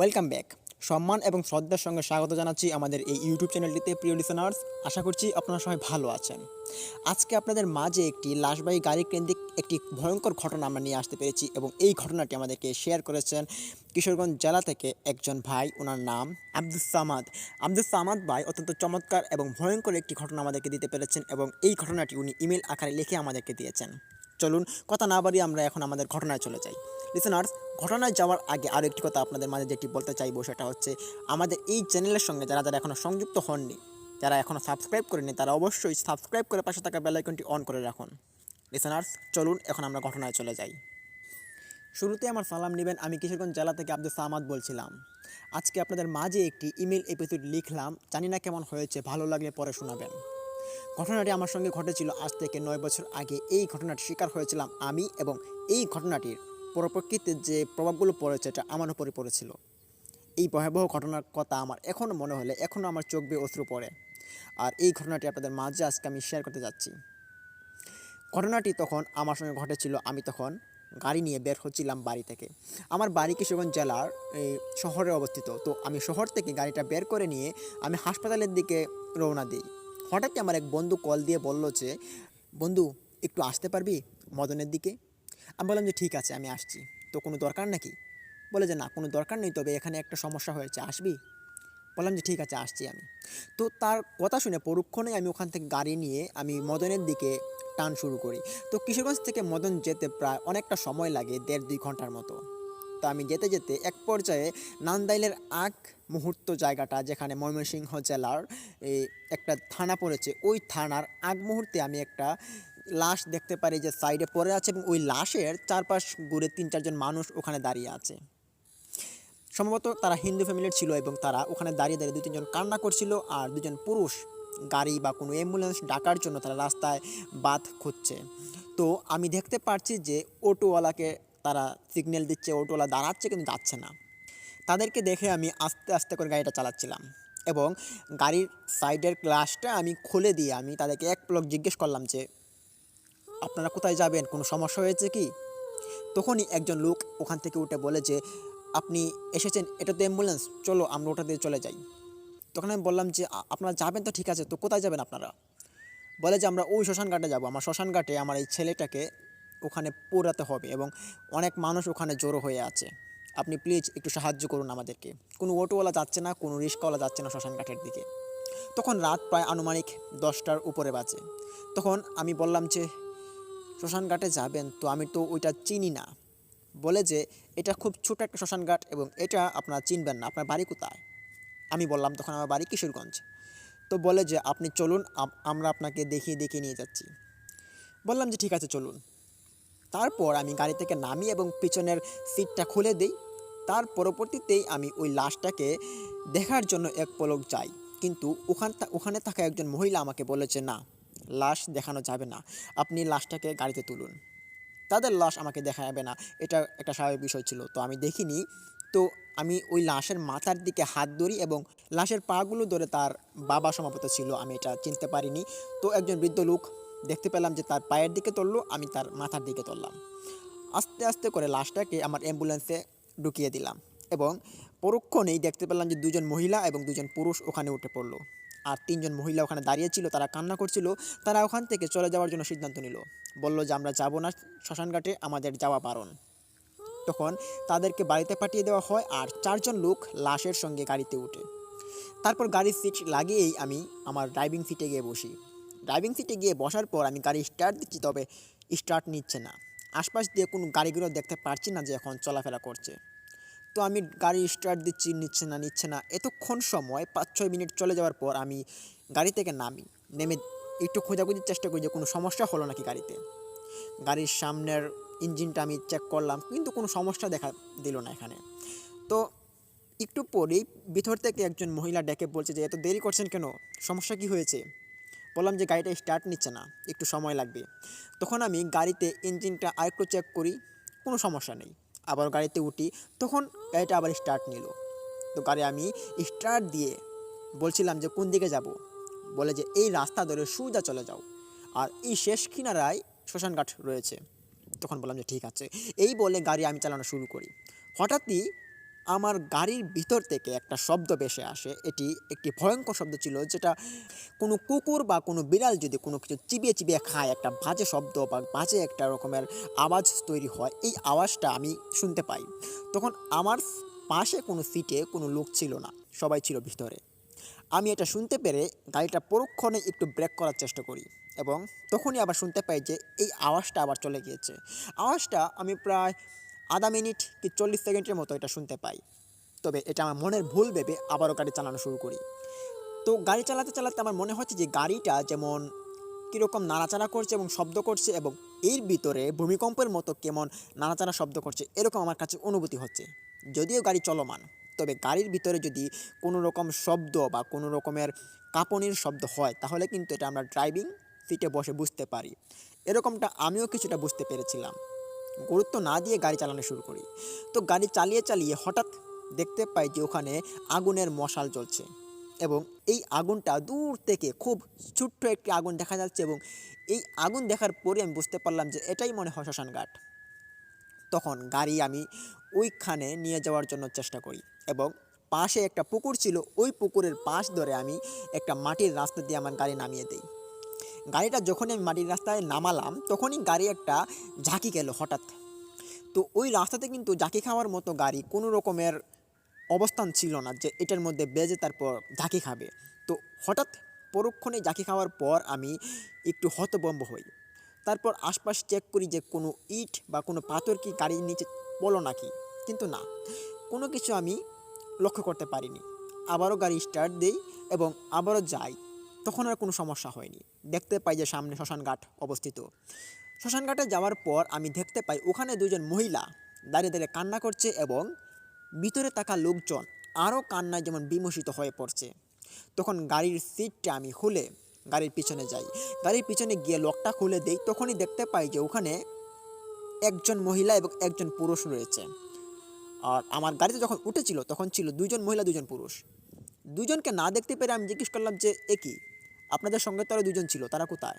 Welcome back সম্মান এবং শ্রদ্ধার সঙ্গে স্বাগত জানাচ্ছি আমাদের এই ইউটিউব চ্যানেলটিতে প্রিয় লিসেনার্স আশা করছি আপনারা সবাই ভালো আছেন। আজকে আপনাদের মাঝে একটি লাশবাহী গাড়ি কেন্দ্রিক একটি ভয়ঙ্কর ঘটনা আমরা নিয়ে আসতে পেরেছি এবং এই ঘটনাটি আমাদেরকে শেয়ার করেছেন কিশোরগঞ্জ জেলা থেকে একজন ভাই ওনার নাম আব্দুল সামাদ। আব্দুল সামাদ ভাই অত্যন্ত চমৎকার এবং ভয়ঙ্কর একটি ঘটনা আমাদেরকে দিতে পেরেছেন এবং এই ঘটনাটি উনি ইমেল আকারে লিখে আমাদেরকে দিয়েছেন। চলুন, কথা না বাড়িয়ে আমরা এখন আমাদের ঘটনায় চলে যাই। লিসেনার্স ঘটনায় যাওয়ার আগে আরও একটি কথা আপনাদের মাঝে যেটি বলতে চাইব, সেটা হচ্ছে আমাদের এই চ্যানেলের সঙ্গে যারা যারা এখনও সংযুক্ত হননি, যারা এখনও সাবস্ক্রাইব করেনি তারা অবশ্যই সাবস্ক্রাইব করে পাশে থাকা বেলাইকনটি অন করে রাখুন। লিসেনার্স চলুন এখন আমরা ঘটনায় চলে যাই। শুরুতে আমার সালাম নেবেন আমি কিশোরগঞ্জ জেলা থেকে আব্দুল সামাদ বলছিলাম। আজকে আপনাদের মাঝে একটি ইমেল এপিসোড লিখলাম, জানি না কেমন হয়েছে, ভালো লাগলে পরে শোনাবেন। ঘটনাটি আমার সঙ্গে ঘটেছিল আজ থেকে নয় বছর আগে, এই ঘটনাটি শিকার হয়েছিলাম আমি এবং এই ঘটনাটির পরপ্রকৃতির যে প্রভাবগুলো পড়েছে, এটা আমার উপরে পড়েছিল। এই ভয়াবহ ঘটনার কথা আমার এখনও মনে হলে এখনও আমার চোখ বেয়ে অশ্রু পড়ে। আর এই ঘটনাটি আপনাদের মাঝে আজকে আমি শেয়ার করতে যাচ্ছি। ঘটনাটি তখন আমার সঙ্গে ঘটেছিল, আমি তখন গাড়ি নিয়ে বের হচ্ছিলাম বাড়ি থেকে। আমার বাড়ি কিশোরগঞ্জ জেলার এই শহরে অবস্থিত। তো আমি শহর থেকে গাড়িটা বের করে নিয়ে আমি হাসপাতালের দিকে রওনা দিই। হঠাৎই আমার এক বন্ধু কল দিয়ে বলল যে, বন্ধু, একটু আসতে পারবি মদনের দিকে? আমি বললাম যে, ঠিক আছে, আমি আসছি। তো কোনো দরকার নাকি? বলে যে, না, কোনো দরকার নেই, তবে এখানে একটা সমস্যা হয়েছে, আসবি? বললাম যে, ঠিক আছে, আসছি আমি। তো তার কথা শুনে পরক্ষণেই আমি ওখান থেকে গাড়ি নিয়ে আমি মদনের দিকে টান শুরু করি। তো কিশোরগঞ্জ থেকে মদন যেতে প্রায় অনেকটা সময় লাগে, দেড় দুই ঘণ্টার মতো। তো আমি যেতে যেতে এক পর্যায়ে নান্দাইলের আগ মুহূর্ত জায়গাটা, যেখানে ময়মনসিংহ জেলার একটা থানা পড়েছে, ওই থানার আগ মুহূর্তে আমি একটা লাশ দেখতে পারি যে সাইডে পড়ে আছে এবং ওই লাশের চারপাশ ঘুরে তিন, চারজন মানুষ ওখানে দাঁড়িয়ে আছে। সম্ভবত তারা হিন্দু ফ্যামিলির ছিল এবং তারা ওখানে দাঁড়িয়ে দাঁড়িয়ে দুই, তিনজন কান্না করছিল আর দুজন পুরুষ গাড়ি বা কোনো অ্যাম্বুলেন্স ডাকার জন্য তারা রাস্তায় বাদ খুঁজছে। তো আমি দেখতে পাচ্ছি যে অটোওয়ালাকে তারা সিগন্যাল দিচ্ছে, অটোওয়ালা দাঁড়াচ্ছে কিন্তু যাচ্ছে না। তাদেরকে দেখে আমি আস্তে আস্তে করে গাড়িটা চালাচ্ছিলাম এবং গাড়ির সাইডের গ্লাসটা আমি খুলে দিয়ে আমি তাদেরকে এক প্লক জিজ্ঞেস করলাম যে আপনারা কোথায় যাবেন? কোনো সমস্যা হয়েছে কি? তখনই একজন লোক ওখান থেকে উঠে বলে যে, আপনি এসেছেন, এটা তো অ্যাম্বুলেন্স চলো আমরা ওটা দিয়ে চলে যাই। তখন আমি বললাম যে আপনারা যাবেন তো ঠিক আছে, তো কোথায় যাবেন আপনারা? বলে যে, আমরা ওই শ্মশান ঘাটে যাব, আমার শ্মশান ঘাটে আমার এই ছেলেটাকে ওখানে পোড়াতে হবে এবং অনেক মানুষ ওখানে জড়ো হয়ে আছে। আপনি প্লিজ একটু সাহায্য করুন আমাদেরকে। কোনো অটোওয়ালা যাচ্ছে না, কোনো রিক্সাওয়ালা যাচ্ছে না শ্মশান ঘাটের দিকে। তখন রাত প্রায় আনুমানিক দশটার উপরে বাজে। তখন আমি বললাম যে শ্মশান ঘাটে যাবেন, তো আমি তো ওইটা চিনি না। বলে যে, এটা খুব ছোট একটা শ্মশান ঘাট এবং এটা আপনারা চিনবেন না, আপনার বাড়ি কোথায়? আমি বললাম, তখন আমার বাড়ি কিশোরগঞ্জ। তো বলে যে, আপনি চলুন আমরা আপনাকে দেখিয়ে দেখিয়ে নিয়ে যাচ্ছি। বললাম যে, ঠিক আছে, চলুন। তারপর আমি গাড়ি থেকে নামি এবং পিছনের সিটটা খুলে দিই। তার পরবর্তীতেই আমি ওই লাশটাকে দেখার জন্য এক পলক যাই। কিন্তু ওখান ওখানে থাকা একজন মহিলা আমাকে বলেছে, না লাশ দেখানো যাবে না। আপনি লাশটাকে গাড়িতে তুলুন। তাদের লাশ আমাকে দেখা যাবে না। এটা একটা স্বাভাবিক বিষয় ছিল। তো আমি দেখিনি। তো আমি ওই লাশের মাথার দিকে হাত ধরি এবং লাশের পাগুলো ধরে তার বাবা সমাপত ছিল। আমি এটা চিনতে পারিনি। তো একজন বৃদ্ধ লোক দেখতে পেলাম যে তার পায়ের দিকে তুললো, আমি তার মাথার দিকে তুললাম। আস্তে আস্তে করে লাশটাকে আমার অ্যাম্বুলেন্সে ঢুকিয়ে দিলাম এবং পরক্ষণেই দেখতে পেলাম যে দুজন মহিলা এবং দুজন পুরুষ ওখানে উঠে পড়ল। আর তিনজন মহিলা ওখানে দাঁড়িয়েছিল, তারা কান্না করছিল, তারা ওখান থেকে চলে যাওয়ার জন্য সিদ্ধান্ত নিল। বলল যে, আমরা যাব না শ্মশানঘাটে, আমাদের যাওয়া বারণ। তখন তাদেরকে বাড়িতে পাঠিয়ে দেওয়া হয় আর চারজন লোক লাশের সঙ্গে গাড়িতে উঠে। তারপর গাড়ির সিট লাগিয়েই আমি আমার ড্রাইভিং সিটে গিয়ে বসি। ড্রাইভিং সিটে গিয়ে বসার পর আমি গাড়ি স্টার্ট দিচ্ছি, তবে স্টার্ট নিচ্ছে না। আশপাশ দিয়ে কোনো গাড়িগুলো দেখতে পারছি না যে এখন চলাফেরা করছে। তো আমি গাড়ি স্টার্ট দিচ্ছি, নিচ্ছে না নিচ্ছে না। এতক্ষণ সময় পাঁচ ছয় মিনিট চলে যাওয়ার পর আমি গাড়ি থেকে নামি, নেমে একটু খোঁজাখুঁজির চেষ্টা করি যে কোনো সমস্যা হলো নাকি গাড়িতে। গাড়ির সামনের ইঞ্জিনটা আমি চেক করলাম, কিন্তু কোনো সমস্যা দেখা দিল না এখানে। তো একটু পরেই ভিতর থেকে একজন মহিলা ডেকে বলছে যে, এত দেরি করছেন কেন? সমস্যা কি হয়েছে? বললাম যে, গাড়িটা স্টার্ট নিচ্ছে না, একটু সময় লাগবে। তখন আমি গাড়িতে ইঞ্জিনটা আরেকটু চেক করি, কোনো সমস্যা নেই। আবার গাড়িতে উঠি, তখন গাড়িটা আবার স্টার্ট নিল। তো গাড়ি আমি স্টার্ট দিয়ে বলছিলাম যে, কোন দিকে যাব? বলে যে, এই রাস্তা ধরে সুজা চলে যাও। আর এই শেষ কিনারায় শ্মশানঘাট রয়েছে। তখন বললাম যে, ঠিক আছে। এই বলে গাড়ি আমি চালানো শুরু করি। হঠাৎই আমার গাড়ির ভিতর থেকে একটা শব্দ ভেসে আসে। এটি একটি ভয়ঙ্কর শব্দ ছিল, যেটা কোনো কুকুর বা কোনো বিড়াল যদি কোনো কিছু চিবিয়ে চিবিয়ে খায়, একটা বাজে শব্দ বা বাজে একটা রকমের আওয়াজ তৈরি হয়, এই আওয়াজটা আমি শুনতে পাই। তখন আমার পাশে কোনো সিটে কোনো লোক ছিল না, সবাই ছিল ভিতরে। আমি এটা শুনতে পেরে গাড়িটা পরক্ষণে একটু ব্রেক করার চেষ্টা করি এবং তখনই আবার শুনতে পাই যে এই আওয়াজটা আবার চলে গিয়েছে। আওয়াজটা আমি প্রায় আধা মিনিট কি চল্লিশ সেকেন্ডের মতো এটা শুনতে পাই। তবে এটা আমার মনের ভুল ভেবে আবারও গাড়ি চালানো শুরু করি। তো গাড়ি চালাতে চালাতে আমার মনে হচ্ছে যে গাড়িটা যেমন কীরকম নাড়াচাড়া করছে এবং শব্দ করছে এবং এর ভিতরে ভূমিকম্পের মতো কেমন নাড়াচাড়া শব্দ করছে এরকম আমার কাছে অনুভূতি হচ্ছে। যদিও গাড়ি চলমান, তবে গাড়ির ভিতরে যদি কোনো রকম শব্দ বা কোনো রকমের কাঁপনির শব্দ হয়, তাহলে কিন্তু এটা আমরা ড্রাইভিং সিটে বসে বুঝতে পারি। এরকমটা আমিও কিছুটা বুঝতে পেরেছিলাম। গুরুত্ব না দিয়ে গাড়ি চালানো শুরু করি। তো গাড়ি চালিয়ে চালিয়ে হঠাৎ দেখতে পাই যে ওখানে আগুনের মশাল জ্বলছে এবং এই আগুনটা দূর থেকে খুব ছোট্ট একটি আগুন দেখা যাচ্ছে এবং এই আগুন দেখার পরে আমি বুঝতে পারলাম যে এটাই মনে হয় শ্মশানঘাট তখন গাড়ি আমি ওইখানে নিয়ে যাওয়ার জন্য চেষ্টা করি এবং পাশে একটা পুকুর ছিল, ওই পুকুরের পাশ ধরে আমি একটা মাটির রাস্তা দিয়ে আমার গাড়ি নামিয়ে দিই। গাড়িটা যখনই আমি মাটির রাস্তায় নামালাম, তখনই গাড়ি একটা ঝাঁকি গেল হঠাৎ। তো ওই রাস্তাতে কিন্তু ঝাঁকি খাওয়ার মতো গাড়ি কোনো রকমের অবস্থান ছিল না যে এটার মধ্যে বেজে তারপর ঝাঁকি খাবে। তো হঠাৎ পরক্ষণে ঝাঁকি খাওয়ার পর আমি একটু হতবম্ব হই। তারপর আশপাশ চেক করি যে কোনো ইট বা কোনো পাথর কি গাড়ির নিচে পড়ল নাকি? কিন্তু না, কোনো কিছু আমি লক্ষ্য করতে পারিনি। আবারও গাড়ি স্টার্ট দেই এবং আবারও যাই। তখন আর কোনো সমস্যা হয়নি। দেখতে পাই যে সামনে শ্মশানঘাট অবস্থিত। শ্মশানঘাটে যাওয়ার পর আমি দেখতে পাই ওখানে দুজন মহিলা দাঁড়িয়ে দাঁড়িয়ে কান্না করছে এবং ভিতরে থাকা লোকজন আরও কান্নায় যেমন বিমোষিত হয়ে পড়ছে। তখন গাড়ির সিটটা আমি খুলে গাড়ির পিছনে যাই। গাড়ির পিছনে গিয়ে লকটা খুলে দেই, তখনই দেখতে পাই যে ওখানে একজন মহিলা এবং একজন পুরুষ রয়েছে। আর আমার গাড়িতে যখন উঠেছিল, তখন ছিল দুজন মহিলা দুজন পুরুষ। দুজনকে না দেখতে পেরে আমি জিজ্ঞেস করলাম যে, এ কি? আপনাদের সঙ্গে তো আরও দুজন ছিল, তারা কোথায়?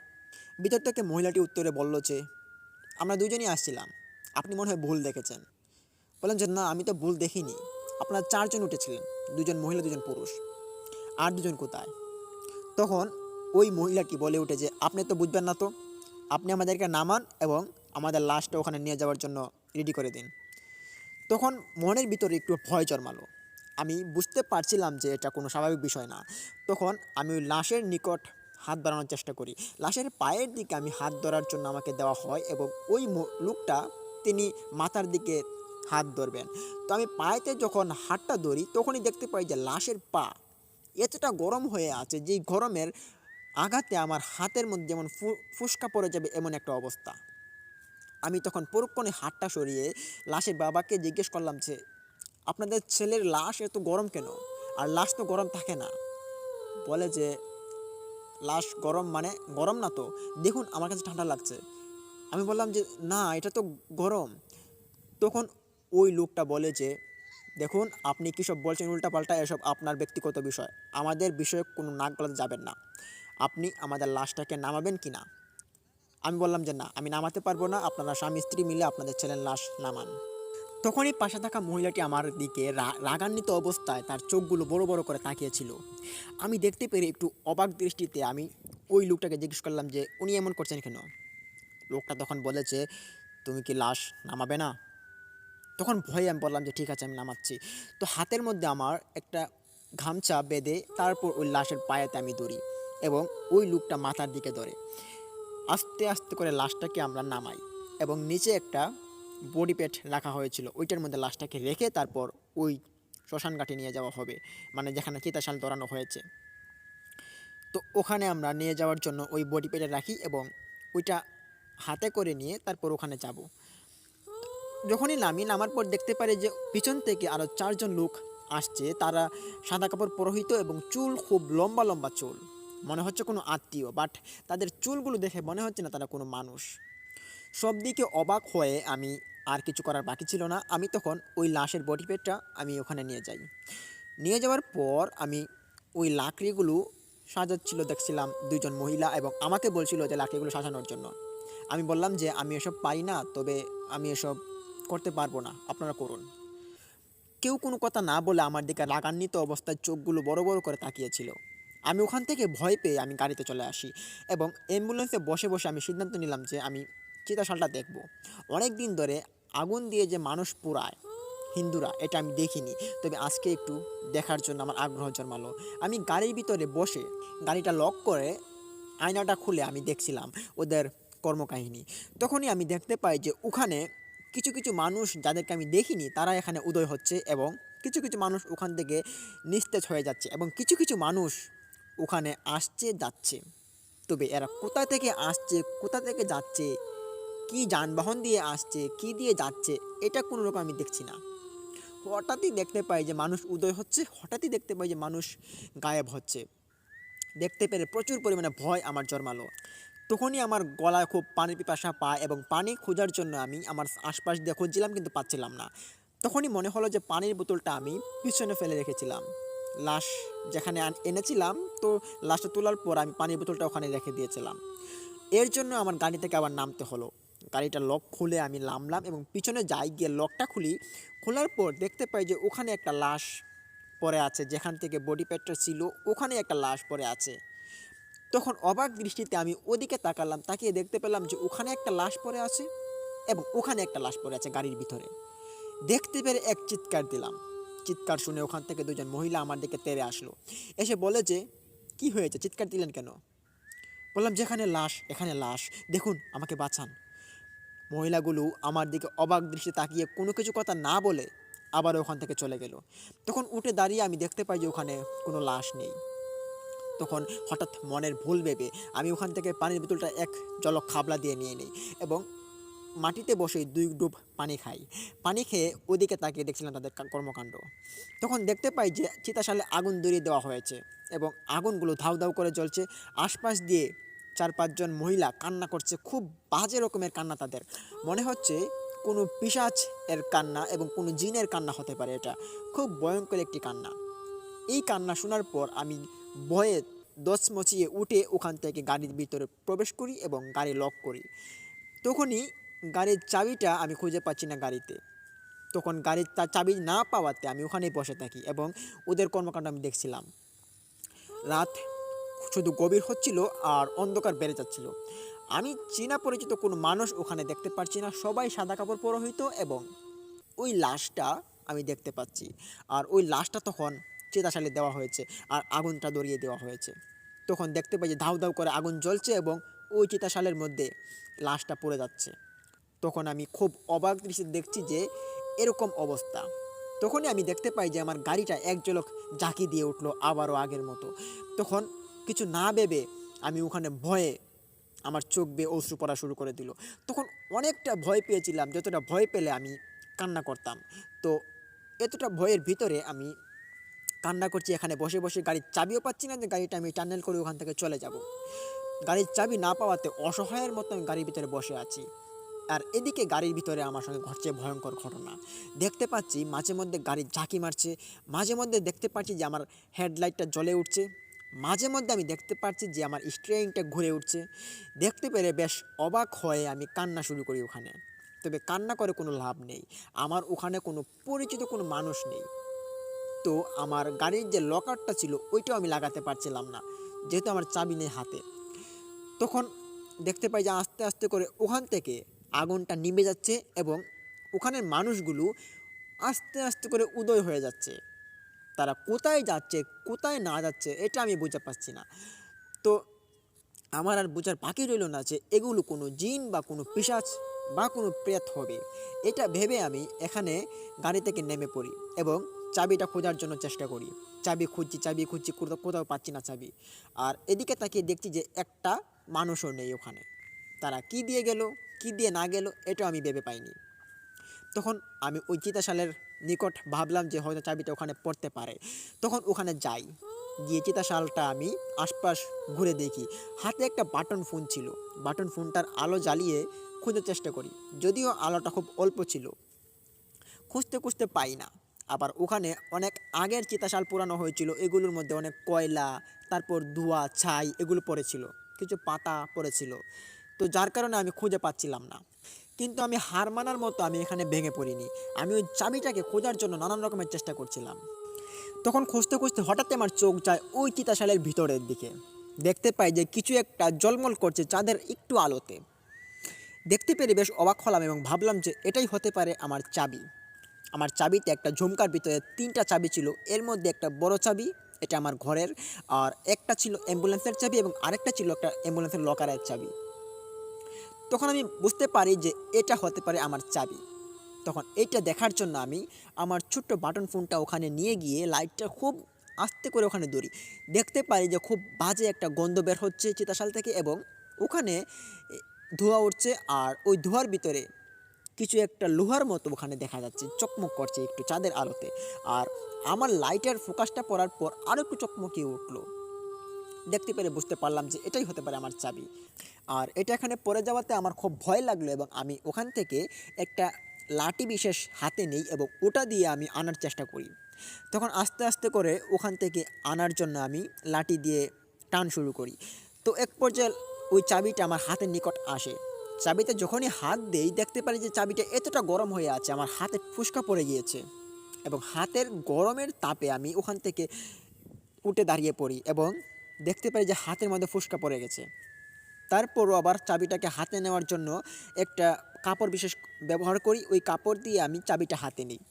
ভিতর থেকে মহিলাটি উত্তরে বলল যে, আমরা দুজনই আসছিলাম। আপনি মনে হয় ভুল দেখেছেন। বললেন যে, না, আমি তো ভুল দেখিনি। আপনারা চারজন উঠেছিলেন, দুজন মহিলা, দুজন পুরুষ। আর দুজন কোথায়? তখন ওই মহিলাটি বলে উঠে যে, আপনি তো বুঝবেন না তো, আপনি আমাদেরকে নামান এবং আমাদের লাশটা ওখানে নিয়ে যাওয়ার জন্য রেডি করে দিন। তখন মনের ভিতরে একটু ভয় জন্মালো। আমি বুঝতে পারছিলাম যে এটা কোনো স্বাভাবিক বিষয় না। তখন আমি লাশের নিকট হাত বাড়ানোর চেষ্টা করি। লাশের পায়ের দিকে আমি হাত ধরার জন্য আমাকে দেওয়া হয় এবং ওই লোকটা তিনি মাথার দিকে হাত ধরবেন। তো আমি পায়েতে যখন হাতটা ধরি, তখনই দেখতে পাই যে লাশের পা এতটা গরম হয়ে আছে যেই গরমের আঘাতে আমার হাতের মধ্যে যেমন ফুসকা পড়ে যাবে এমন একটা অবস্থা। আমি তখন পরক্ষণে হাতটা সরিয়ে লাশের বাবাকে জিজ্ঞেস করলাম যে আপনাদের ছেলের লাশ এত গরম কেন? আর লাশ তো গরম থাকে না। বলে যে, লাশ গরম মানে গরম না তো? দেখুন আমার কাছে ঠান্ডা লাগছে। আমি বললাম যে, না, এটা তো গরম। তখন ওই লোকটা বলে যে, দেখুন, আপনি কী সব বলছেন উল্টাপাল্টা এসব আপনার ব্যক্তিগত বিষয়। আমাদের বিষয়ে কোনো নাক গলাতে যাবেন না। আপনি আমাদের লাশটাকে নামাবেন কি না? আমি বললাম যে, না, আমি নামাতে পারব না। আপনারা স্বামী স্ত্রী মিলে আপনাদের ছেলের লাশ নামান। তখনই পাশে থাকা মহিলাটি আমার দিকে রাগান্বিত অবস্থায় তার চোখগুলো বড় বড় করে তাকিয়েছিল। আমি দেখতে পেরে একটু অবাক দৃষ্টিতে আমি ওই লোকটাকে জিজ্ঞেস করলাম যে, উনি এমন করছেন কেন? লোকটা তখন বলেছে তুমি কি লাশ নামাবে না? তখন ভয়ে আমি বললাম যে, ঠিক আছে, আমি নামাচ্ছি। তো হাতের মধ্যে আমার একটা গামছা বেঁধে তারপর ওই লাশের পায়েতে আমি ধরি এবং ওই লোকটা মাথার দিকে ধরে। আস্তে আস্তে করে লাশটাকে আমরা নামাই এবং নিচে একটা বডি প্যাড রাখা হয়েছিল, ওইটার মধ্যে লাশটাকে রেখে তারপর ওই শ্মশান ঘাটে নিয়ে যাওয়া হবে মানে যেখানে চিতাশাল ধরানো হয়েছে। তো ওখানে আমরা নিয়ে যাওয়ার জন্য ওই বডি প্যাডে রাখি এবং ওইটা হাতে করে নিয়ে তারপর ওখানে যাব। যখনই নামি নামার পর দেখতে পারি যে পিছন থেকে আরও চারজন লোক আসছে, তারা সাদা কাপড় পরহিত এবং চুল খুব লম্বা লম্বা চুল। মনে হচ্ছে কোনো আত্মীয় বাট তাদের চুলগুলো দেখে মনে হচ্ছে না তারা কোনো মানুষ। সব দিকে অবাক হয়ে আমি আর কিছু করার বাকি ছিল না। আমি তখন ওই লাশের বডি পেটটা আমি ওখানে নিয়ে যাই। নিয়ে যাওয়ার পর আমি ওই লাকড়িগুলো সাজাচ্ছিল, দেখছিলাম দুজন মহিলা এবং আমাকে বলছিল যে লাকড়িগুলো সাজানোর জন্য। আমি বললাম যে আমি এসব পারি না, তবে আমি এসব করতে পারব না, আপনারা করুন। কেউ কোনো কথা না বলে আমার দিকে রাগান্বিত অবস্থায় চোখগুলো বড় বড় করে তাকিয়েছিল। আমি ওখান থেকে ভয় পেয়ে আমি গাড়িতে চলে আসি এবং অ্যাম্বুলেন্সে বসে বসে আমি সিদ্ধান্ত নিলাম যে আমি চিতাশালটা দেখব। অনেক দিন ধরে আগুন দিয়ে যে মানুষ পোড়ায়, হিন্দুরা, এটা আমি দেখিনি। তবে আজকে একটু দেখার জন্য আমার আগ্রহ জন্মালো। আমি গাড়ির ভিতরে বসে গাড়িটা লক করে আয়নাটা খুলে আমি দেখছিলাম ওদের কর্মকাহিনী। তখনই আমি দেখতে পাই যে ওখানে কিছু কিছু মানুষ যাদেরকে আমি দেখিনি, তারা এখানে উদয় হচ্ছে এবং কিছু কিছু মানুষ ওখান থেকে নিস্তেজ হয়ে যাচ্ছে এবং কিছু কিছু মানুষ ওখানে আসছে, যাচ্ছে। তবে এরা কোথা থেকে আসছে, কোথা থেকে যাচ্ছে কি যানবাহন দিয়ে আসছে, কি দিয়ে যাচ্ছে, এটা কোনো রকম আমি দেখছি না। হঠাৎই দেখতে পাই যে মানুষ উদয় হচ্ছে, হঠাৎই দেখতে পাই যে মানুষ গায়েব হচ্ছে। দেখতে পেরে প্রচুর পরিমাণে ভয় আমার জন্মালো। তখনই আমার গলায় খুব পানির পিপাসা পায় এবং পানি খোঁজার জন্য আমি আমার আশপাশ দিয়ে খুঁজছিলাম কিন্তু পাচ্ছিলাম না। তখনই মনে হলো যে পানির বোতলটা আমি পিছনে ফেলে রেখেছিলাম। লাশ যেখানে এনেছিলাম, তো লাশটা তোলার পর আমি পানির বোতলটা ওখানে রেখে দিয়েছিলাম। এর জন্য আমার গাড়ি থেকে আবার নামতে হলো। গাড়িটা লক খুলে আমি নামলাম এবং পিছনে যাই গিয়ে লকটা খুলি, খোলার পর দেখতে পাই যে ওখানে একটা লাশ পড়ে আছে, যেখান থেকে বডি প্যাডটা ছিল, ওখানে একটা লাশ পরে আছে। তখন অবাক দৃষ্টিতে আমি ওদিকে তাকালাম, তাকিয়ে দেখতে পেলাম যে ওখানে একটা লাশ পড়ে আছে এবং ওখানে একটা লাশ পরে আছে গাড়ির ভিতরে। দেখতে পেরে এক চিৎকার দিলাম। চিৎকার শুনে ওখান থেকে দুজন মহিলা আমার দিকে তেড়ে আসলো। এসে বলে যে, কি হয়েছে? চিৎকার দিলেন কেন? বললাম, যেখানে লাশ, এখানে লাশ। দেখুন, আমাকে বাঁচান। মহিলাগুলো আমার দিকে অবাক দৃষ্টি তাকিয়ে কোনো কিছু কথা না বলে আবার ওখান থেকে চলে গেল। তখন উঠে দাঁড়িয়ে আমি দেখতে পাই যে ওখানে কোনো লাশ নেই। তখন হঠাৎ মনের ভুল ভেবে আমি ওখান থেকে পানির বোতলটা এক জলক খাবলা দিয়ে নিয়ে নিই এবং মাটিতে বসে দুই ডুব পানি খাই। পানি খেয়ে ওদিকে তাকিয়ে দেখছিলাম তাদের কর্মকাণ্ড। তখন দেখতে পাই যে চিতাশালে আগুন ধরিয়ে দেওয়া হয়েছে এবং আগুনগুলো ধাউ ধাউ করে জ্বলছে। আশপাশ দিয়ে চার পাঁচজন মহিলা কান্না করছে, খুব বাজে রকমের কান্না তাদের। মনে হচ্ছে কোনো পিসাচ এর কান্না এবং কোনো জিনের কান্না হতে পারে এটা। খুব ভয়ঙ্কর একটি কান্না। এই কান্না শোনার পর আমি ভয়ে দশ মচিয়ে উঠে ওখান থেকে গাড়ির ভিতরে প্রবেশ করি এবং গাড়ি লক করি। তখনই গাড়ির চাবিটা আমি খুঁজে পাচ্ছি না গাড়িতে। তখন গাড়ির তার চাবি না পাওয়াতে আমি ওখানেই বসে থাকি এবং ওদের কর্মকাণ্ড আমি দেখছিলাম। রাত শুধু গভীর হচ্ছিল আর অন্ধকার বেড়ে যাচ্ছিল। আমি চীনা পরিচিত কোনো মানুষ ওখানে দেখতে পাচ্ছি না, সবাই সাদা কাপড় পরহিত এবং ওই লাশটা আমি দেখতে পাচ্ছি। আর ওই লাশটা তখন চেতাশালে দেওয়া হয়েছে আর আগুনটা ধরিয়ে দেওয়া হয়েছে। তখন দেখতে পাই যে ধাউ ধাউ করে আগুন জ্বলছে এবং ওই চিতাশালের মধ্যে লাশটা পড়ে যাচ্ছে। তখন আমি খুব অবাক দৃষ্টিতে দেখছি যে এরকম অবস্থা। তখনই আমি দেখতে পাই যে আমার গাড়িটা এক ঝলক জাকি দিয়ে উঠল আবারও আগের মতো। তখন কিছু না ভেবে আমি ওখানে ভয়ে আমার চোখ বেয়ে অশ্রু পড়া শুরু করে দিল। তখন অনেকটা ভয় পেয়েছিলাম, যতটা ভয় পেলে আমি কান্না করতাম। তো এতটা ভয়ের ভিতরে আমি কান্না করছি, এখানে বসে বসে গাড়ির চাবিও পাচ্ছি না, যে গাড়িটা আমি টানেল করে ওখান থেকে চলে যাব। গাড়ির চাবি না পাওয়াতে অসহায়ের মতো আমি গাড়ির ভিতরে বসে আছি। আর এদিকে গাড়ির ভিতরে আমার সঙ্গে ঘটছে ভয়ঙ্কর ঘটনা। দেখতে পাচ্ছি মাঝে মধ্যে গাড়ি ঝাঁকি মারছে, মাঝে মধ্যে দেখতে পাচ্ছি যে আমার হেডলাইটটা জ্বলে উঠছে। মাঝে মধ্যে আমি দেখতে পাচ্ছি যে আমার স্ট্রেইনটা ঘুরে উঠছে। দেখতে পেরে বেশ অবাক হয়ে আমি কান্না শুরু করি ওখানে। তবে কান্না করে কোনো লাভ নেই। আমার ওখানে কোনো পরিচিত কোনো মানুষ নেই। তো আমার গাড়ির যে লকারটা ছিল, ওইটাও আমি লাগাতে পারছিলাম না, যেহেতু আমার চাবি নেই হাতে। তখন দেখতে পাই যে আস্তে আস্তে করে ওখান থেকে আগুনটা নিভে যাচ্ছে এবং ওখানের মানুষগুলো আস্তে আস্তে করে উদয় হয়ে যাচ্ছে। তারা কোথায় যাচ্ছে, কোথায় না যাচ্ছে, এটা আমি বুঝতে পারছি না। তো আমার আর বোঝার বাকি রইল না যে এগুলো কোনো জিন বা কোনো পিসাচ বা কোনো প্রেত হবে। এটা ভেবে আমি এখানে গাড়ি থেকে নেমে পড়ি এবং চাবিটা খোঁজার জন্য চেষ্টা করি। চাবি খুঁজছি চাবি খুঁজছি, কোথাও কোথাও পাচ্ছি না চাবি। আর এদিকে তাকিয়ে দেখছি যে একটা মানুষও নেই ওখানে। তারা কি দিয়ে গেল, কি দিয়ে না গেল, এটাও আমি ভেবে পাইনি। তখন আমি ওই চিতাশালের নিকট ভাবলাম যে হয়তো চাবিটা ওখানে পড়তে পারে। তখন ওখানে যাই। গিয়ে চিতাশালটা আমি আশপাশ ঘুরে দেখি। হাতে একটা বাটন ফোন ছিল। বাটন ফোনটার আলো জ্বালিয়ে খোঁজার চেষ্টা করি। যদিও আলোটা খুব অল্প ছিল। খুঁজতে খুঁজতে পাই না। আবার ওখানে অনেক আগের চিতাশাল পুরানো হয়েছিল। এগুলোর মধ্যে অনেক কয়লা, তারপর ধোয়া, ছাই এগুলো পড়েছিল। কিছু পাতা পড়েছিল। তো যার কারণে আমি খুঁজে পাচ্ছিলাম না। কিন্তু আমি হার মানার মতো আমি এখানে ভেঙে পড়িনি। আমি ওই চাবিটাকে খোঁজার জন্য নানান রকমের চেষ্টা করছিলাম। তখন খুঁজতে খুঁজতে হঠাৎ আমার চোখ যায় ওই চিতাশালের ভিতরের দিকে। দেখতে পাই যে কিছু একটা জলমল করছে চাঁদের একটু আলোতে। দেখতে পেরে বেশ অবাক হলাম এবং ভাবলাম যে এটাই হতে পারে আমার চাবি। আমার চাবিতে একটা ঝুমকার ভিতরে তিনটা চাবি ছিল। এর মধ্যে একটা বড় চাবি, এটা আমার ঘরের, আর একটা ছিল অ্যাম্বুলেন্সের চাবি এবং আরেকটা ছিল একটা অ্যাম্বুলেন্সের লকারের চাবি। তখন আমি বুঝতে পারি যে এটা হতে পারে আমার চাবি। তখন এইটা দেখার জন্য আমি আমার ছোট্ট বাটন ফোনটা ওখানে নিয়ে গিয়ে লাইটটা খুব আস্তে করে ওখানে দৌড়ি দেখতে পারি যে খুব বাজে একটা গন্ধ বের হচ্ছে চিতাশাল থেকে এবং ওখানে ধোঁয়া উঠছে আর ওই ধোঁয়ার ভিতরে কিছু একটা লোহার মতো ওখানে দেখা যাচ্ছে, চকমক করছে একটু চাঁদের আলোতে। আর আমার লাইটের ফোকাসটা পড়ার পর আরও একটু চকমকিয়ে উঠল। দেখতে পেরে বুঝতে পারলাম যে এটাই হতে পারে আমার চাবি। আর এটা এখানে পড়ে যাওয়াতে আমার খুব ভয় লাগল এবং আমি ওখান থেকে একটা লাঠি বিশেষ হাতে নেই এবং ওটা দিয়ে আমি আনার চেষ্টা করি। তখন আস্তে আস্তে করে ওখান থেকে আনার জন্য আমি লাঠি দিয়ে টান শুরু করি। তো এক পর্যায়ে ওই চাবিটা আমার হাতের নিকট আসে। চাবিতে যখনই হাত দেই দেখতে পারি যে চাবিটা এতটা গরম হয়ে আছে, আমার হাতে ফুসকা পড়ে গিয়েছে এবং হাতের গরমের তাপে আমি ওখান থেকে উঠে দাঁড়িয়ে পড়ি এবং দেখতে পারি যে হাতের মধ্যে ফুসকা পড়ে গেছে। তারপরও আবার চাবিটাকে হাতে নেওয়ার জন্য একটা কাপড় বিশেষ ব্যবহার করি, ওই কাপড় দিয়ে আমি চাবিটা হাতে নিই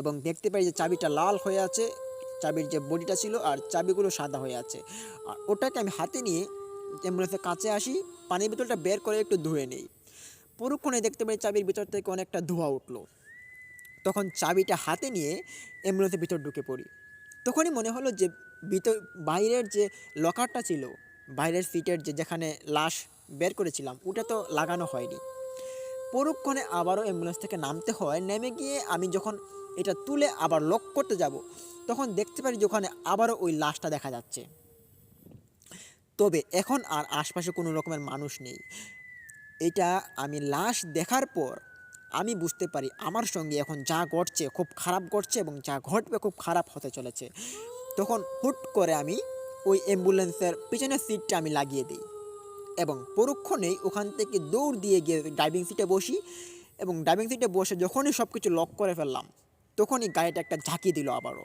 এবং দেখতে পাই যে চাবিটা লাল হয়ে আছে, চাবির যে বডিটা ছিল আর চাবিগুলো সাদা হয়ে আছে। আর ওটাকে আমি হাতে নিয়ে অ্যাম্বুলেন্সের কাছে আসি, পানির বোতলটা বের করে একটু ধুয়ে নিই। পুরোক্ষণে দেখতে পাই চাবির ভিতর থেকে অনেকটা ধোঁয়া উঠল। তখন চাবিটা হাতে নিয়ে অ্যাম্বুলেন্সের ভিতর ঢুকে পড়ি। তখনই মনে হলো যে ভিতর বাইরের যে লকারটা ছিল, বাইরের সিটের যে যেখানে লাশ বের করেছিলাম, ওটা তো লাগানো হয়নি। পরক্ষণে আবারও অ্যাম্বুলেন্স থেকে নামতে হয়। নেমে গিয়ে আমি যখন এটা তুলে আবার লক করতে যাব, তখন দেখতে পারি ওখানে আবারও ওই লাশটা দেখা যাচ্ছে। তবে এখন আর আশপাশে কোনো রকমের মানুষ নেই। এটা আমি লাশ দেখার পর আমি বুঝতে পারি আমার সঙ্গে এখন যা ঘটছে, খুব খারাপ ঘটছে এবং যা ঘটবে খুব খারাপ হতে চলেছে। তখন হুট করে আমি ওই অ্যাম্বুলেন্সের পিছনের সিটটা আমি লাগিয়ে দিই এবং পরক্ষণেই ওখান থেকে দৌড় দিয়ে গিয়ে ড্রাইভিং সিটে বসি এবং ড্রাইভিং সিটে বসে যখনই সব কিছু লক করে ফেললাম, তখনই গাড়িটা একটা ঝাঁকি দিল আবারও।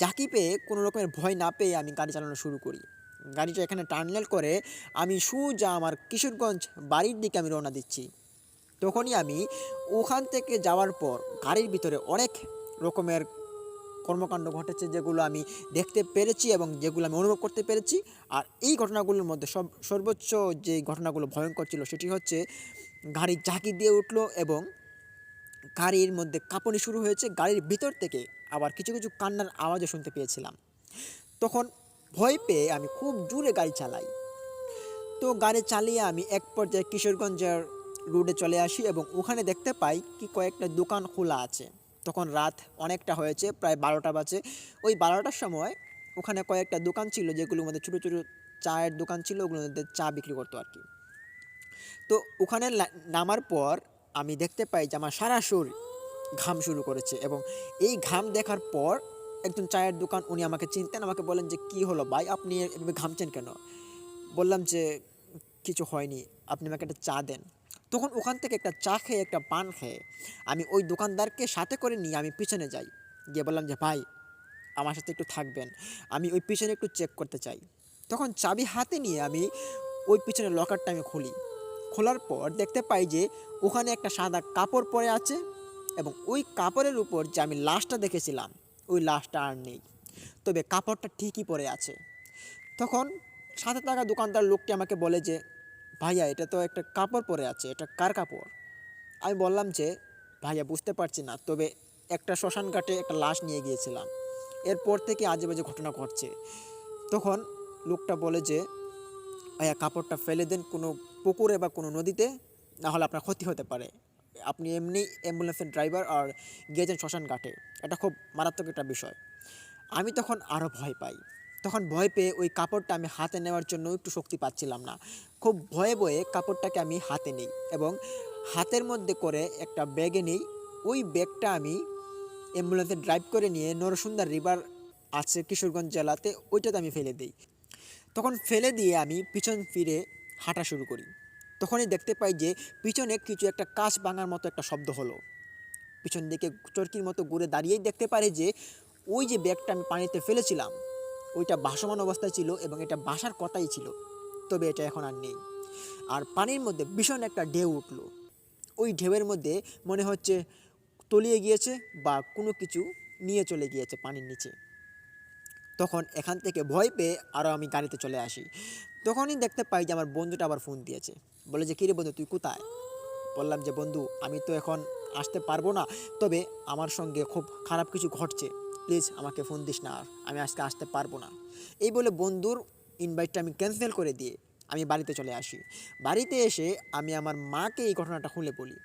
ঝাঁকি পেয়ে কোনো রকমের ভয় না পেয়ে আমি গাড়ি চালানো শুরু করি। গাড়িটা এখানে টার্মিনাল করে আমি সোজা আমার কিশোরগঞ্জ বাড়ির দিকে আমি রওনা দিচ্ছি। তখনই আমি ওখান থেকে যাওয়ার পর গাড়ির ভিতরে অনেক রকমের কর্মকাণ্ড ঘটেছে যেগুলো আমি দেখতে পেরেছি এবং যেগুলো আমি অনুভব করতে পেরেছি। আর এই ঘটনাগুলোর মধ্যে সব, সর্বোচ্চ যে ঘটনাগুলো ভয়ঙ্কর ছিল সেটি হচ্ছে গাড়ি ঝাঁকি দিয়ে উঠল এবং গাড়ির মধ্যে কাঁপুনি শুরু হয়েছে। গাড়ির ভিতর থেকে আবার কিছু কিছু কান্নার আওয়াজও শুনতে পেয়েছিলাম। তখন ভয় পেয়ে আমি খুব জোরে গাড়ি চালাই। তো গাড়ি চালিয়ে আমি এক পর্যায়ে কিশোরগঞ্জের রোডে চলে আসি এবং ওখানে দেখতে পাই কি কয়েকটা দোকান খোলা আছে। তখন রাত অনেকটা হয়েছে, প্রায় বারোটা বাজে। ওই বারোটার সময় ওখানে কয়েকটা দোকান ছিল যেগুলোর মধ্যে ছোটো ছোটো চায়ের দোকান ছিল, ওগুলোর মধ্যে চা বিক্রি করতো আর কি। তো ওখানে নামার পর আমি দেখতে পাই যে আমার সারা শরীর ঘাম শুরু করেছে এবং এই ঘাম দেখার পর একজন চায়ের দোকান উনি আমাকে চিনতেন, আমাকে বলেন যে, কি হলো ভাই? আপনি ঘামছেন কেন? বললাম যে, কিছু হয়নি, আপনি আমাকে একটা চা দেন। তখন ওখান থেকে একটা চা খেয়ে, একটা পান খেয়ে আমি ওই দোকানদারকে সাথে করে নিয়ে আমি পিছনে যাই। গিয়ে বললাম যে, ভাই, আমার সাথে একটু থাকবেন। আমি ওই পিছনে একটু চেক করতে চাই। তখন চাবি হাতে নিয়ে আমি ওই পিছনে লকারটা আমি খুলি। খোলার পর দেখতে পাই যে, ওখানে একটা সাদা কাপড় পরে আছে এবং ওই কাপড়ের উপর যে আমি লাশটা দেখেছিলাম, ওই লাশটা আর নেই। তবে কাপড়টা ঠিকই পরে আছে। তখন সাথে থাকা দোকানদার লোকটি আমাকে বলে যে ভাইয়া, এটা তো একটা কাপড় পরে আছে, এটা কার কাপড়? আমি বললাম যে, ভাইয়া, বুঝতে পারছি না, তবে একটা শ্মশান ঘাটে একটা লাশ নিয়ে গিয়েছিলাম। এরপর থেকে আজে বাজে ঘটনা ঘটছে। তখন লোকটা বলে যে, ভাইয়া, কাপড়টা ফেলে দেন কোনো পুকুরে বা কোনো নদীতে না হলে আপনার ক্ষতি হতে পারে। আপনি এমনি অ্যাম্বুলেন্সের ড্রাইভার আর গিয়েছেন শ্মশান ঘাটে। এটা খুব মারাত্মক একটা বিষয়। আমি তখন আরও ভয় পাই। তখন ভয় পেয়ে ওই কাপড়টা আমি হাতে নেওয়ার জন্য একটু শক্তি পাচ্ছিলাম না। খুব ভয়ে ভয়ে কাপড়টাকে আমি হাতে নিই এবং হাতের মধ্যে করে একটা ব্যাগে নিই। ওই ব্যাগটা আমি অ্যাম্বুলেন্সে ড্রাইভ করে নিয়ে নরসুন্দর রিভার আছে কিশোরগঞ্জ জেলাতে, ওইটাতে আমি ফেলে দিই। তখন ফেলে দিয়ে আমি পিছন ফিরে হাঁটা শুরু করি। তখনই দেখতে পাই যে পিছনে কিছু একটা কাঁচ ভাঙার মতো একটা শব্দ হলো। পিছন দিকে চরকির মতো ঘুরে দাঁড়িয়েই দেখতে পারে যে ওই যে ব্যাগটা আমি পানিতে ফেলেছিলাম ওইটা ভাসমান অবস্থায় ছিল এবং এটা বাসার কথাই ছিল। তবে এটা এখন আর নেই। আর পানির মধ্যে ভীষণ একটা ঢেউ উঠল। ওই ঢেউয়ের মধ্যে মনে হচ্ছে তলিয়ে গিয়েছে বা কোনো কিছু নিয়ে চলে গিয়েছে পানির নিচে। তখন এখান থেকে ভয় পেয়ে আরও আমি গাড়িতে চলে আসি। তখনই দেখতে পাই যে আমার বন্ধুটা আবার ফোন দিয়েছে। বলে যে কিরে বন্ধু, তুই কোথায়? বললাম যে, বন্ধু, আমি তো এখন আসতে পারব না। তবে আমার সঙ্গে খুব খারাপ কিছু ঘটছে। প্লিজ আমাকে ফোন দিস না আর, আমি আজকে আসতে পারব না। এই বলে বন্ধুর ইনভাইটটা আমি ক্যান্সেল করে দিয়ে আমি বাড়িতে চলে আসি। বাড়িতে এসে আমি আমার মাকে এই ঘটনাটা খুলে বলি।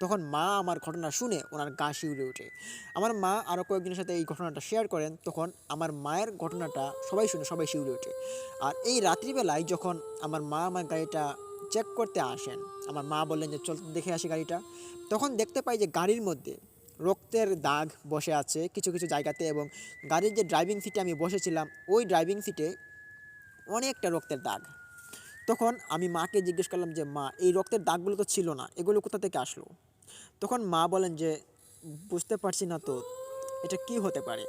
তখন মা আমার ঘটনা শুনে ওনার গা শিউরে ওঠে। আমার মা আরও কয়েকজনের সাথে এই ঘটনাটা শেয়ার করেন, তখন আমার মায়ের ঘটনাটা সবাই শুনে সবাই শিউরে ওঠে। আর এই রাত্রিবেলায় যখন আমার মা আমার গাড়িটা চেক করতে আসেন, আমার মা বললেন যে, চল দেখে আসি গাড়িটা। তখন দেখতে পাই যে গাড়ির মধ্যে রক্তের দাগ বসে আছে কিছু কিছু জায়গাতে এবং গাড়ির যে ড্রাইভিং সিটে আমি বসেছিলাম, ওই ড্রাইভিং সিটে অনেকটা রক্তের দাগ। তখন আমি মাকে জিজ্ঞেস করলাম যে, মা, এই রক্তের দাগগুলো তো ছিল না, এগুলো কোথা থেকে আসলো? তখন মা বলেন যে, বুঝতে পারছি না তো, এটা কি হতে পারে?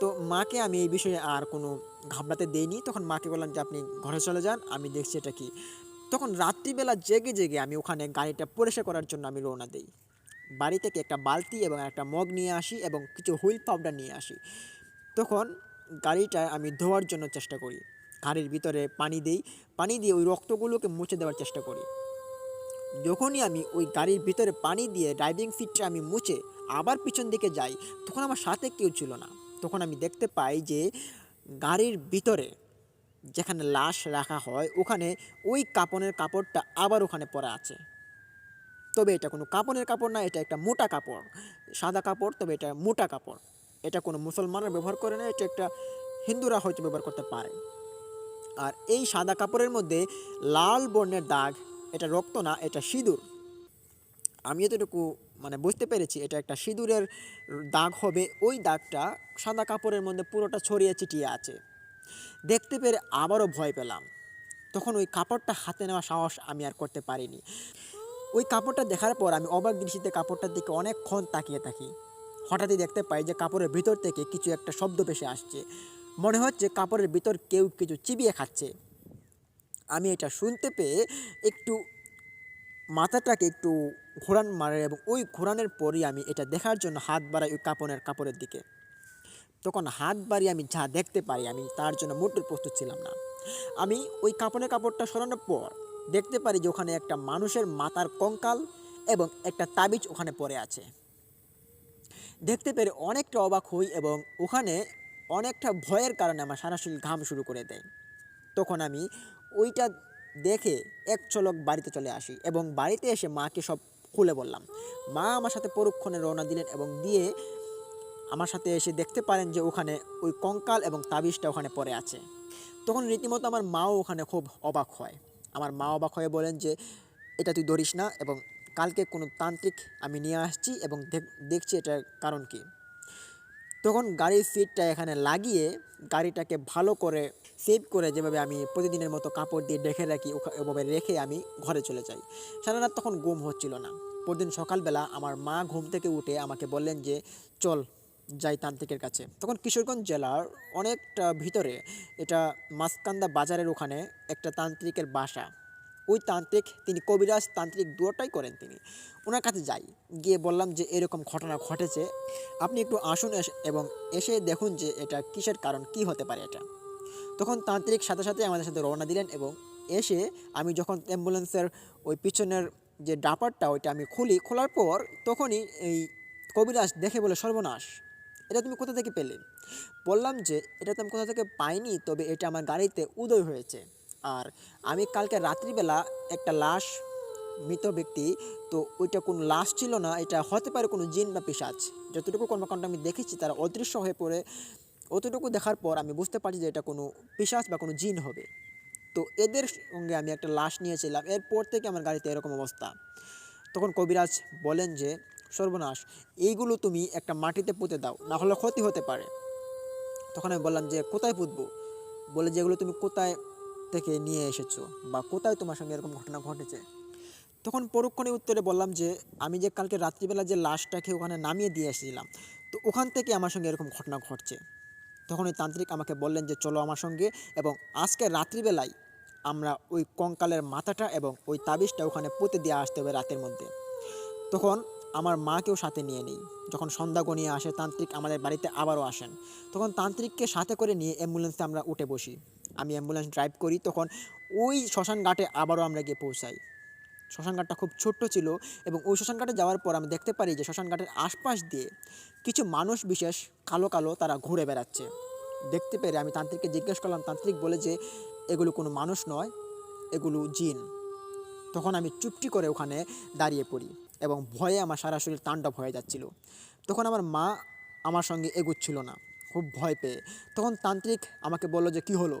তো মাকে আমি এই বিষয়ে আর কোনো ঘাবড়াতে দেইনি। তখন মাকে বললাম যে, আপনি ঘরে চলে যান, আমি দেখছি এটা কি। তখন রাত্রিবেলা জেগে জেগে আমি ওখানে গাড়িটা পরিষ্কার করার জন্য আমি রওনা দিই। বাড়ি থেকে একটা বালতি এবং একটা মগ নিয়ে আসি এবং কিছু হুইল পাউডার নিয়ে আসি। তখন গাড়িটা আমি ধোয়ার জন্য চেষ্টা করি। গাড়ির ভিতরে পানি দিই। পানি দিয়ে ওই রক্তগুলোকে মুছে দেওয়ার চেষ্টা করি। যখনই আমি ওই গাড়ির ভিতরে পানি দিয়ে ড্রাইভিং সিটটা আমি মুছে আবার পিছন দিকে যাই, তখন আমার সাথে কেউ ছিল না। তখন আমি দেখতে পাই যে গাড়ির ভিতরে যেখানে লাশ রাখা হয়, ওখানে ওই কাপড়ের কাপড়টা আবার ওখানে পরা আছে। তবে এটা কোনো কাপড়ের কাপড় না, এটা একটা মোটা কাপড়। সাদা কাপড়, তবে এটা মোটা কাপড়। এটা কোনো মুসলমানরা ব্যবহার করে না, এটা একটা হিন্দুরা হয়তো ব্যবহার করতে পারে। আর এই সাদা কাপড়ের মধ্যে লাল বর্ণের দাগ, এটা রক্ত না, এটা সিঁদুর। আমি এতটুকু মানে বুঝতে পেরেছি, এটা একটা সিঁদুরের দাগ হবে, ওই দাগটা সাদা কাপড়ের মধ্যে পুরোটা ছড়িয়ে ছিটিয়ে আছে। দেখতে পেরে আবারও ভয় পেলাম। তখন ওই কাপড়টা হাতে নেওয়া সাহস আমি আর করতে পারিনি। ওই কাপড়টা দেখার পর আমি অবাক দৃষ্টিতে কাপড়টার দিকে অনেকক্ষণ তাকিয়ে থাকি। হঠাৎই দেখতে পাই যে কাপড়ের ভিতর থেকে কিছু একটা শব্দ ভেসে আসছে। মনে হচ্ছে কাপড়ের ভিতর কেউ কিছু চিবিয়ে খাচ্ছে। আমি এটা শুনতে পেয়ে একটু মাথাটাকে একটু ঘোরান মারে এবং ওই ঘোরানোর পরই আমি এটা দেখার জন্য হাত বাড়াই ওই কাপড়ের কাপড়ের দিকে। তখন হাত বাড়িয়ে আমি যা দেখতে পারি আমি তার জন্য মোটের প্রস্তুত ছিলাম না। আমি ওই কাপড়ের কাপড়টা সরানোর পর দেখতে পারি যে ওখানে একটা মানুষের মাথার কঙ্কাল এবং একটা তাবিজ ওখানে পড়ে আছে। দেখতে পেরে অনেকটা অবাক হই এবং ওখানে অনেকটা ভয়ের কারণে আমার সারা ঘাম শুরু করে দেয়। তখন আমি ওইটা দেখে এক চলক বাড়িতে চলে আসি এবং বাড়িতে এসে মাকে সব খুলে বললাম, মা আমার সাথে পরক্ষণে রওনা দিলেন এবং দিয়ে আমার সাথে এসে দেখতে পারেন যে ওখানে ওই কঙ্কাল এবং তাবিজটা ওখানে পড়ে আছে। তখন রীতিমতো আমার মাও ওখানে খুব অবাক হয়। আমার মা অবাক হয়ে বলেন যে, এটা তুই ধরিস না এবং কালকে কোনো তান্ত্রিক আমি নিয়ে আসছি এবং দেখ- দেখছি এটার কারণ কি। তখন গাড়ির সিটটা এখানে লাগিয়ে গাড়িটাকে ভালো করে সেভ করে যেভাবে আমি প্রতিদিনের মতো কাপড় দিয়ে রেখে রাখি ওভাবে রেখে আমি ঘরে চলে যাই। সারা রাত তখন ঘুম হচ্ছিল না। পরদিন সকালবেলা আমার মা ঘুম থেকে উঠে আমাকে বললেন যে, চল যাই তান্ত্রিকের কাছে। তখন কিশোরগঞ্জ জেলার অনেকটা ভিতরে এটা মাসকান্দা বাজারের ওখানে একটা তান্ত্রিকের বাসা। ওই তান্ত্রিক, তিনি কবিরাজ তান্ত্রিক দুটোটাই করেন তিনি। ওনার কাছে যাই, গিয়ে বললাম যে, এরকম ঘটনা ঘটেছে। আপনি একটু আসুন এবং এসে দেখুন যে, এটা কিসের কারণ, কি হতে পারে এটা। তখন তান্ত্রিক সাথে সাথে আমাদের সাথে রওনা দিলেন এবং এসে আমি যখন অ্যাম্বুলেন্সের ওই পিছনের যে ডাপারটা, ওইটা আমি খুলি, খোলার পর তখনই এই কবিরাজ দেখে বলে, সর্বনাশ। এটা তুমি কোথা থেকে পেলে? বললাম যে, এটা তো আমি কোথা থেকে পাইনি, তবে এটা আমার গাড়িতে উদয় হয়েছে। আর আমি কালকে রাত্রিবেলা একটা লাশ, মৃত ব্যক্তি, তো ওইটা কোনো লাশ ছিল না, এটা হতে পারে কোনো জিন বা পিসাজ যতটুকু কর্মকাণ্ড আমি দেখেছি, তারা অদৃশ্য হয়ে পড়ে, অতটুকু দেখার পর আমি বুঝতে পারছি যে এটা কোনো পিসাজ বা কোনো জিন হবে। তো এদের সঙ্গে আমি একটা লাশ নিয়েছিলাম, এরপর থেকে আমার গাড়িতে এরকম অবস্থা। তখন কবিরাজ বলেন যে সর্বনাশ। এইগুলো তুমি একটা মাটিতে পুঁতে দাও, না হলে ক্ষতি হতে পারে। তখন আমি বললাম যে, কোথায় পুঁতবো? বলে যেগুলো তুমি কোথায় থেকে নিয়ে এসেছ বা কোথায় তোমার সঙ্গে এরকম ঘটনা ঘটেছে? তখন পরক্ষণে উত্তরে বললাম যে, আমি যে কালকে রাত্রিবেলা যে লাশটাকে ওখানে নামিয়ে দিয়ে এসেছিলাম, তো ওখান থেকে আমার সঙ্গে এরকম ঘটনা ঘটছে। তখন ওই তান্ত্রিক আমাকে বললেন যে, চলো আমার সঙ্গে এবং আজকে রাত্রিবেলায় আমরা ওই কঙ্কালের মাথাটা এবং ওই তাবিজটা ওখানে পুঁতে দিয়ে আসতে হবে রাতের মধ্যে। তখন আমার মাকেও সাথে নিয়ে নিই। যখন সন্ধ্যা গনিয়ে আসে, তান্ত্রিক আমাদের বাড়িতে আবারও আসেন। তখন তান্ত্রিককে সাথে করে নিয়ে অ্যাম্বুলেন্সে আমরা উঠে বসি। আমি অ্যাম্বুলেন্স ড্রাইভ করি, তখন ওই শ্মশান ঘাটে আবারও আমরা গিয়ে পৌঁছাই। শ্মশান ঘাটটা খুব ছোট্ট ছিল এবং ওই শ্মশান ঘাটে যাওয়ার পর আমি দেখতে পারি যে শ্মশান ঘাটের আশপাশ দিয়ে কিছু মানুষ বিশেষ কালো কালো তারা ঘুরে বেড়াচ্ছে। দেখতে পেরে আমি তান্ত্রিককে জিজ্ঞেস করলাম, তান্ত্রিক বলে যে এগুলো কোনো মানুষ নয়, এগুলো জিন। তখন আমি চুপটি করে ওখানে দাঁড়িয়ে পড়ি। এবং ভয়ে আমার সারা শরীর তাণ্ডব হয়ে যাচ্ছিল। তখন আমার মা আমার সঙ্গে এগোচ্ছিল না, খুব ভয় পেয়ে। তখন তান্ত্রিক আমাকে বলল যে, কি হলো?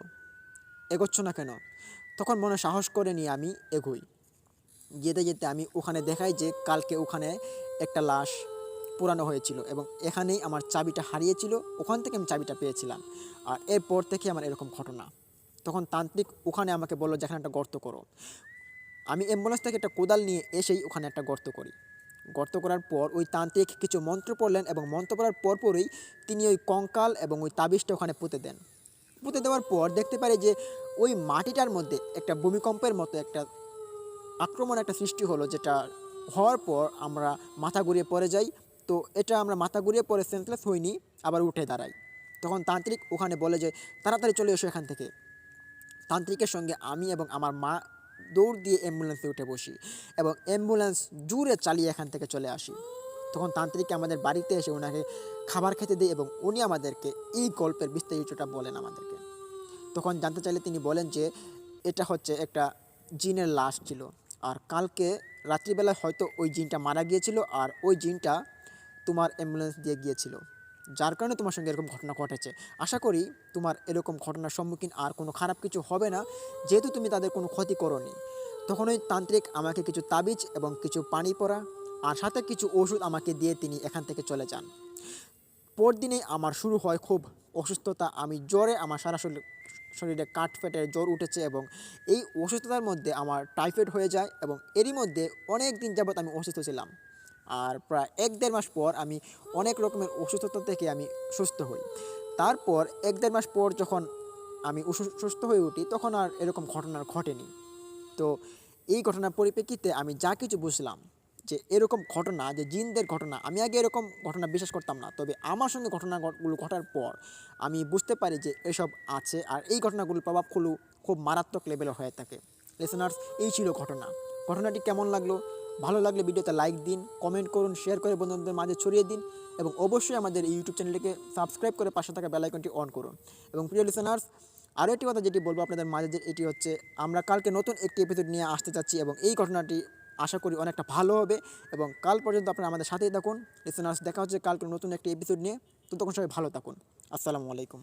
এগোচ্ছ না কেন? তখন মনে সাহস করে নিয়ে আমি এগোই। যেতে যেতে আমি ওখানে দেখাই যে, কালকে ওখানে একটা লাশ পুরানো হয়েছিল এবং এখানেই আমার চাবিটা হারিয়েছিল, ওখান থেকে আমি চাবিটা পেয়েছিলাম। আর এরপর থেকে আমার এরকম ঘটনা। তখন তান্ত্রিক ওখানে আমাকে বলল যে, এখানে একটা গর্ত করো। আমি অ্যাম্বুলেন্স থেকে একটা কোদাল নিয়ে এসেই ওখানে একটা গর্ত করি। গর্ত করার পর ওই তান্ত্রিক কিছু মন্ত্র পড়লেন এবং মন্ত্র পড়ার পরপরই তিনি ওই কঙ্কাল এবং ওই তাবিজটা ওখানে পুঁতে দেন। পুঁতে দেওয়ার পর দেখতে পারি যে ওই মাটিটার মধ্যে একটা ভূমিকম্পের মতো একটা আক্রমণ একটা সৃষ্টি হলো যেটা হওয়ার পর আমরা মাথা ঘুরিয়ে পড়ে যাই। তো এটা আমরা মাথা ঘুরিয়ে পরে সেন্সলেস হইনি, আবার উঠে দাঁড়াই। তখন তান্ত্রিক ওখানে বলে যে, তাড়াতাড়ি চলে এসো এখান থেকে। তান্ত্রিকের সঙ্গে আমি এবং আমার মা দৌড় দিয়ে অ্যাম্বুলেন্সে উঠে বসি এবং অ্যাম্বুলেন্স জুড়ে চালিয়ে এখান থেকে চলে আসি। তখন তান্ত্রিক আমাদের বাড়িতে এসে ওনাকে খাবার খেতে দেয় এবং উনি আমাদেরকে এই গল্পের বিস্তারিতটা বলেন আমাদেরকে। তখন জানতে চাইলে তিনি বলেন যে, এটা হচ্ছে একটা জিনের লাশ ছিল আর কালকে রাত্রিবেলায় হয়তো ওই জিনটা মারা গিয়েছিল আর ওই জিনটা তোমার অ্যাম্বুলেন্স দিয়ে গিয়েছিল। যার কারণে তোমার সঙ্গে এরকম ঘটনা ঘটেছে। আশা করি তোমার এরকম ঘটনার সম্মুখীন আর কোনো খারাপ কিছু হবে না, যেহেতু তুমি তাদের কোনো ক্ষতি করনি। তখন ওই তান্ত্রিক আমাকে কিছু তাবিজ এবং কিছু পানি পরা আর সাথে কিছু ওষুধ আমাকে দিয়ে তিনি এখান থেকে চলে যান। পরদিনে আমার শুরু হয় খুব অসুস্থতা। আমি জ্বরে আমার সারা শরীর, শরীরে কাঠ ফেটে জ্বর উঠেছে এবং এই অসুস্থতার মধ্যে আমার টাইফয়েড হয়ে যায় এবং এরই মধ্যে অনেক দিন যাবৎ আমি অসুস্থ ছিলাম। আর প্রায় এক দেড় মাস পর আমি অনেক রকমের অসুস্থতা থেকে আমি সুস্থ হই। তারপর এক দেড় মাস পর যখন আমি সুস্থ হয়ে উঠি, তখন আর এরকম ঘটনা ঘটেনি। তো এই ঘটনার পরিপ্রেক্ষিতে আমি যা কিছু বুঝলাম যে এরকম ঘটনা, যে জিনদের ঘটনা, আমি আগে এরকম ঘটনা বিশ্বাস করতাম না। তবে আমার সঙ্গে ঘটনাগুলো ঘটার পর আমি বুঝতে পারি যে এসব আছে আর এই ঘটনাগুলোর প্রভাবগুলো খুব মারাত্মক লেভেলের হয়ে থাকে। লিসনার্স এই ছিল ঘটনা। ঘটনাটি কেমন লাগল? ভালো লাগলে ভিডিওতে লাইক দিন কমেন্ট করুন শেয়ার করে বন্ধুদের মাঝে ছড়িয়ে দিন এবং অবশ্যই আমাদের ইউটিউব চ্যানেলটিকে সাবস্ক্রাইব করে পাশে থাকা বেলাইকনটি অন করুন। এবং প্রিয় লিসনার্স আরও একটি কথা যেটি বলব আপনাদের মাঝে যে এটি হচ্ছে, আমরা কালকে নতুন একটি এপিসোড নিয়ে আসতে চাচ্ছি এবং এই ঘটনাটি আশা করি অনেকটা ভালো হবে এবং কাল পর্যন্ত আপনারা আমাদের সাথেই থাকুন। লিসনার্স দেখা হচ্ছে কালকে নতুন একটি এপিসোড নিয়ে। তো তখন সবাই ভালো থাকুন। আসসালামু আলাইকুম।